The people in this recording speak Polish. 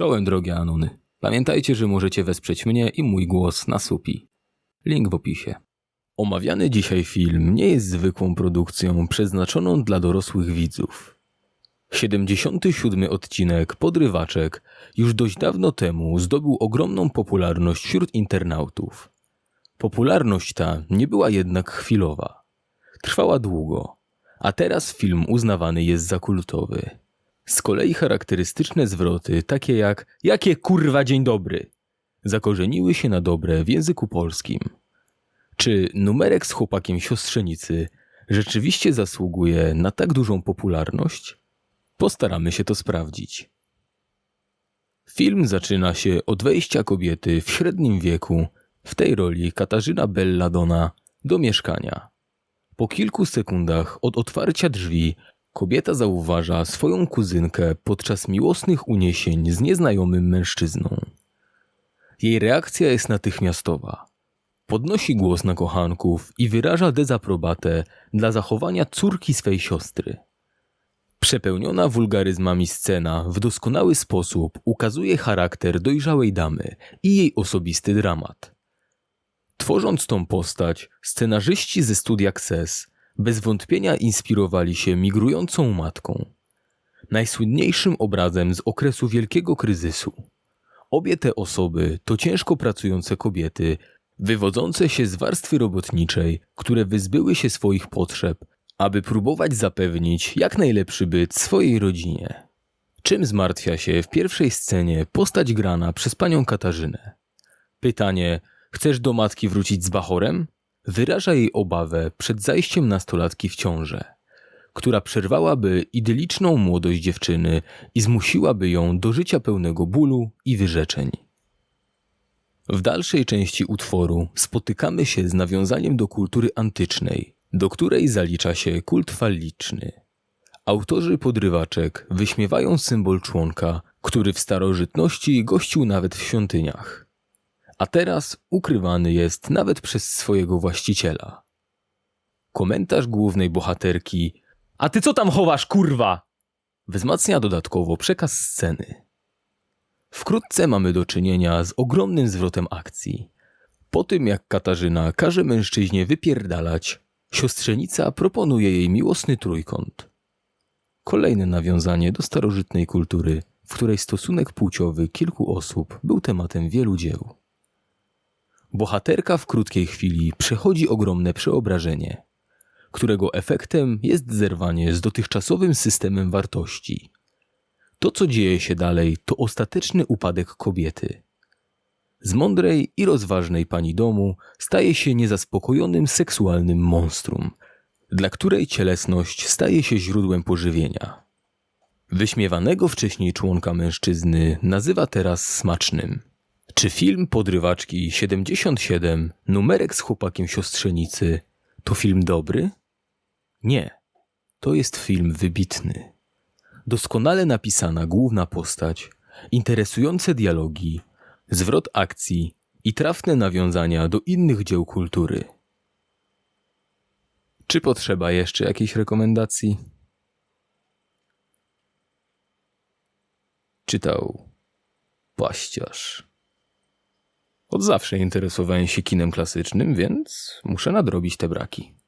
Czołem drogie Anuny. Pamiętajcie, że możecie wesprzeć mnie i mój głos na Supi. Link w opisie. Omawiany dzisiaj film nie jest zwykłą produkcją przeznaczoną dla dorosłych widzów. 77 odcinek Podrywaczek już dość dawno temu zdobył ogromną popularność wśród internautów. Popularność ta nie była jednak chwilowa. Trwała długo, a teraz film uznawany jest za kultowy. Z kolei charakterystyczne zwroty, takie jak jakie kurwa dzień dobry, zakorzeniły się na dobre w języku polskim. Czy numerek z chłopakiem siostrzenicy rzeczywiście zasługuje na tak dużą popularność? Postaramy się to sprawdzić. Film zaczyna się od wejścia kobiety w średnim wieku, w tej roli Katarzyna Belladonna, do mieszkania. Po kilku sekundach od otwarcia drzwi kobieta zauważa swoją kuzynkę podczas miłosnych uniesień z nieznajomym mężczyzną. Jej reakcja jest natychmiastowa. Podnosi głos na kochanków i wyraża dezaprobatę dla zachowania córki swej siostry. Przepełniona wulgaryzmami scena w doskonały sposób ukazuje charakter dojrzałej damy i jej osobisty dramat. Tworząc tą postać, scenarzyści ze studia Kses bez wątpienia inspirowali się migrującą matką. Najsłynniejszym obrazem z okresu wielkiego kryzysu. Obie te osoby to ciężko pracujące kobiety, wywodzące się z warstwy robotniczej, które wyzbyły się swoich potrzeb, aby próbować zapewnić jak najlepszy byt swojej rodzinie. Czym zmartwia się w pierwszej scenie postać grana przez panią Katarzynę? Pytanie, chcesz do matki wrócić z bachorem? Wyraża jej obawę przed zajściem nastolatki w ciążę, która przerwałaby idyliczną młodość dziewczyny i zmusiłaby ją do życia pełnego bólu i wyrzeczeń. W dalszej części utworu spotykamy się z nawiązaniem do kultury antycznej, do której zalicza się kult falliczny. Autorzy podrywaczek wyśmiewają symbol członka, który w starożytności gościł nawet w świątyniach, a teraz ukrywany jest nawet przez swojego właściciela. Komentarz głównej bohaterki A ty co tam chowasz, kurwa? wzmacnia dodatkowo przekaz sceny. Wkrótce mamy do czynienia z ogromnym zwrotem akcji. Po tym jak Katarzyna każe mężczyźnie wypierdalać, siostrzenica proponuje jej miłosny trójkąt. Kolejne nawiązanie do starożytnej kultury, w której stosunek płciowy kilku osób był tematem wielu dzieł. Bohaterka w krótkiej chwili przechodzi ogromne przeobrażenie, którego efektem jest zerwanie z dotychczasowym systemem wartości. To, co dzieje się dalej, to ostateczny upadek kobiety. Z mądrej i rozważnej pani domu staje się niezaspokojonym seksualnym monstrum, dla której cielesność staje się źródłem pożywienia. Wyśmiewanego wcześniej członka mężczyzny nazywa teraz smacznym. Czy film Podrywaczki 77, numerek z chłopakiem siostrzenicy, to film dobry? Nie. To jest film wybitny. Doskonale napisana główna postać, interesujące dialogi, zwrot akcji i trafne nawiązania do innych dzieł kultury. Czy potrzeba jeszcze jakiejś rekomendacji? Czytał Paściarz. Od zawsze interesowałem się kinem klasycznym, więc muszę nadrobić te braki.